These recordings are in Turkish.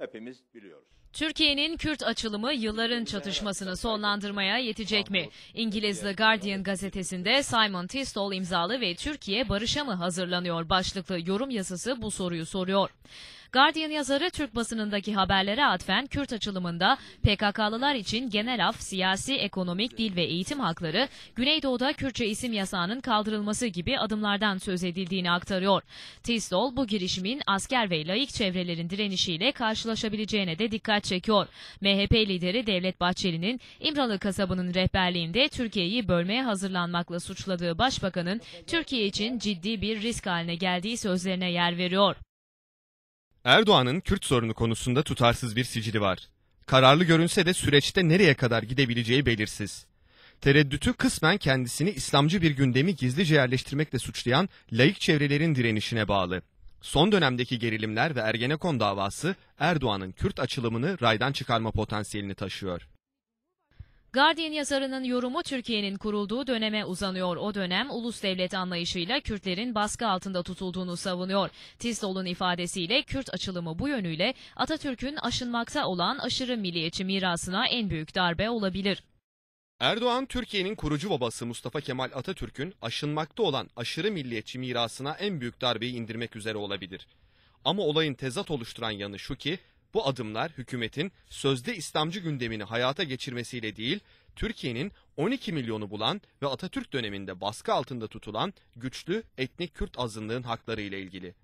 hepimiz biliyoruz. Türkiye'nin Kürt açılımı yılların çatışmasını sonlandırmaya yetecek mi? İngiliz The Guardian gazetesinde Simon Tistol imzalı ve Türkiye barışa mı hazırlanıyor başlıklı yorum yazısı bu soruyu soruyor. Guardian yazarı Türk basınındaki haberlere atfen Kürt açılımında PKK'lılar için genel af, siyasi, ekonomik, dil ve eğitim hakları, Güneydoğu'da Kürtçe isim yasağının kaldırılması gibi adımlardan söz edildiğini aktarıyor. Tistol bu girişimin asker ve laik çevrelerin direnişiyle karşılaşabileceğine de dikkat çekiyor. MHP lideri Devlet Bahçeli'nin İmralı kasabının rehberliğinde Türkiye'yi bölmeye hazırlanmakla suçladığı başbakanın Türkiye için ciddi bir risk haline geldiği sözlerine yer veriyor. Erdoğan'ın Kürt sorunu konusunda tutarsız bir sicili var. Kararlı görünse de süreçte nereye kadar gidebileceği belirsiz. Tereddütü kısmen kendisini İslamcı bir gündemi gizlice yerleştirmekle suçlayan laik çevrelerin direnişine bağlı. Son dönemdeki gerilimler ve Ergenekon davası Erdoğan'ın Kürt açılımını raydan çıkarma potansiyelini taşıyor. Guardian yazarının yorumu Türkiye'nin kurulduğu döneme uzanıyor. O dönem ulus devlet anlayışıyla Kürtlerin baskı altında tutulduğunu savunuyor. Tistol'un ifadesiyle Kürt açılımı bu yönüyle Atatürk'ün aşınmakta olan aşırı milliyetçi mirasına en büyük darbe olabilir. Erdoğan, Türkiye'nin kurucu babası Mustafa Kemal Atatürk'ün aşınmakta olan aşırı milliyetçi mirasına en büyük darbeyi indirmek üzere olabilir. Ama olayın tezat oluşturan yanı şu ki, bu adımlar hükümetin sözde İslamcı gündemini hayata geçirmesiyle değil, Türkiye'nin 12 milyonu bulan ve Atatürk döneminde baskı altında tutulan güçlü etnik Kürt azınlığın hakları ile ilgili.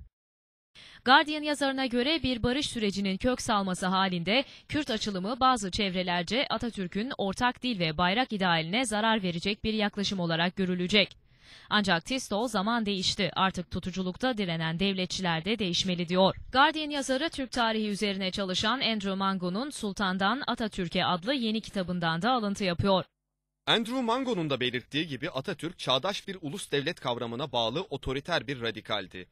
Guardian yazarına göre bir barış sürecinin kök salması halinde Kürt açılımı bazı çevrelerce Atatürk'ün ortak dil ve bayrak idealine zarar verecek bir yaklaşım olarak görülecek. Ancak Tistol zaman değişti. Artık tutuculukta direnen devletçiler de değişmeli diyor. Guardian yazarı Türk tarihi üzerine çalışan Andrew Mango'nun Sultan'dan Atatürk'e adlı yeni kitabından da alıntı yapıyor. Andrew Mango'nun da belirttiği gibi Atatürk çağdaş bir ulus devlet kavramına bağlı otoriter bir radikaldi.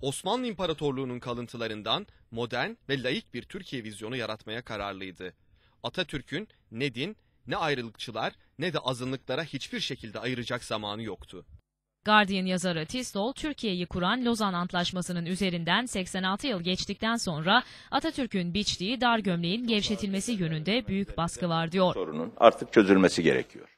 Osmanlı İmparatorluğu'nun kalıntılarından modern ve laik bir Türkiye vizyonu yaratmaya kararlıydı. Atatürk'ün ne din, ne ayrılıkçılar ne de azınlıklara hiçbir şekilde ayıracak zamanı yoktu. Guardian yazarı Tistol, Türkiye'yi kuran Lozan Antlaşması'nın üzerinden 86 yıl geçtikten sonra Atatürk'ün biçtiği dar gömleğin gevşetilmesi yönünde büyük baskı var diyor. Sorunun artık çözülmesi gerekiyor.